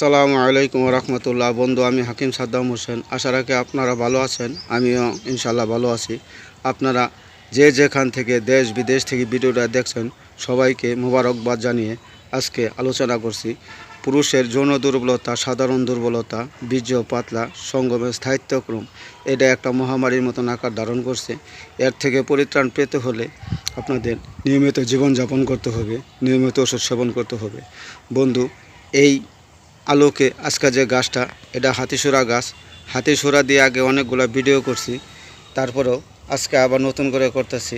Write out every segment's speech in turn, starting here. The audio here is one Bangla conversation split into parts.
আসসালামু আলাইকুম রহমতুল্লাহ। বন্ধু, আমি হাকিম সাদ্দাম হোসেন। আশা রাখি আপনারা ভালো আছেন। আমিও ইনশাল্লাহ ভালো আছি। আপনারা যে যেখান থেকে দেশ বিদেশ থেকে ভিডিওটা দেখছেন, সবাইকে মোবারকবাদ জানিয়ে আজকে আলোচনা করছি। পুরুষের যৌন দুর্বলতা, সাধারণ দুর্বলতা, বীর্য পাতলা সঙ্গমের স্থায়িত্বক্রম, এটা একটা মহামারীর মতন আকার ধারণ করছে। এর থেকে পরিত্রাণ পেতে হলে আপনাদের নিয়মিত জীবনযাপন করতে হবে, নিয়মিত ওষুধ সেবন করতে হবে। বন্ধু, এই আলোকে আজকে যে গাছটা, এটা হাতিসোরা গাছ। হাতিসোরা দিয়ে আগে অনেকগুলো ভিডিও করছি, তারপরেও আজকে আবার নতুন করে করতেছি।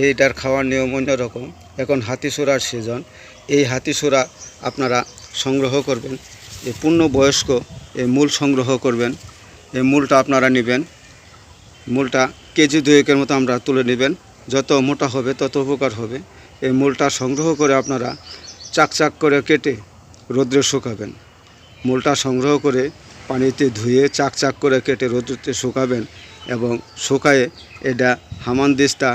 এইটার খাওয়ার নিয়ম অন্যরকম এখন হাতিসোরার সিজন এই হাতিসোরা আপনারা সংগ্রহ করবেন এই পূর্ণবয়স্ক এই মূল সংগ্রহ করবেন। এই মূলটা আপনারা নেবেন। মূলটা কেজি দুয়েকের মতো আমরা তুলে নেবেন। যত মোটা হবে, তত উপকার হবে। এই মূলটা সংগ্রহ করে আপনারা চাক চাক করে কেটে রোদ্রে শুকাবেন। মূলটা সংগ্রহ করে পানিতে ধুয়ে চাক চাক করে কেটে রোদ্রতে শুকাবেন এবং শুকায়ে এটা হামানদিস্তা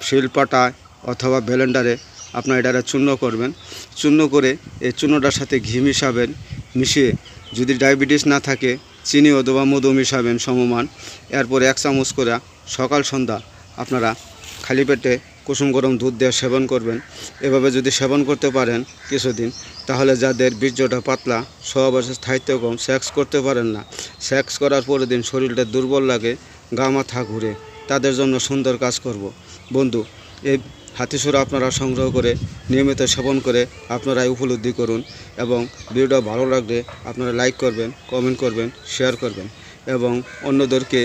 শিলপাটায় অথবা ব্লেন্ডারে আপনার এটারে চূর্ণ করবেন। চূর্ণ করে এই চূর্ণটার সাথে ঘি মিশাবেন, মিশিয়ে যদি ডায়াবেটিস না থাকে, চিনি অথবা মধু মিশাবেন সমমান। এরপর এক চামচ করে সকাল সন্ধ্যা আপনারা খালি পেটে কুসুম গরম দুধ দিয়ে সেবন করবেন। এভাবে যদি সেবন করতে পারেন কিছুদিন, তাহলে যাদের বীর্যটা পাতলা সহবাসের স্থায়িত্ব কম, সেক্স করতে পারেন না। সেক্স করার পরের দিন শরীরটা দুর্বল লাগে, গা মাথা ঘুরে। তাদের জন্য সুন্দর কাজ করব। বন্ধু, এই হাতিসুরা আপনারা সংগ্রহ করে, নিয়মিত সেবন করে আপনারা উপলব্ধি করুন এবং ভিডিওটা ভালো লাগলে আপনারা লাইক করবেন, কমেন্ট করবেন, শেয়ার করবেন এবং অন্যদেরকে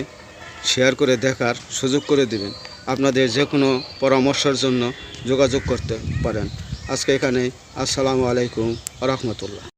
শেয়ার করে দেখার সুযোগ করে দিবেন। আপনাদের যে কোনো পরামর্শের জন্য যোগাযোগ করতে পারেন। আজকে এখানে আসসালামু আলাইকুম রহমতুল্লাহ।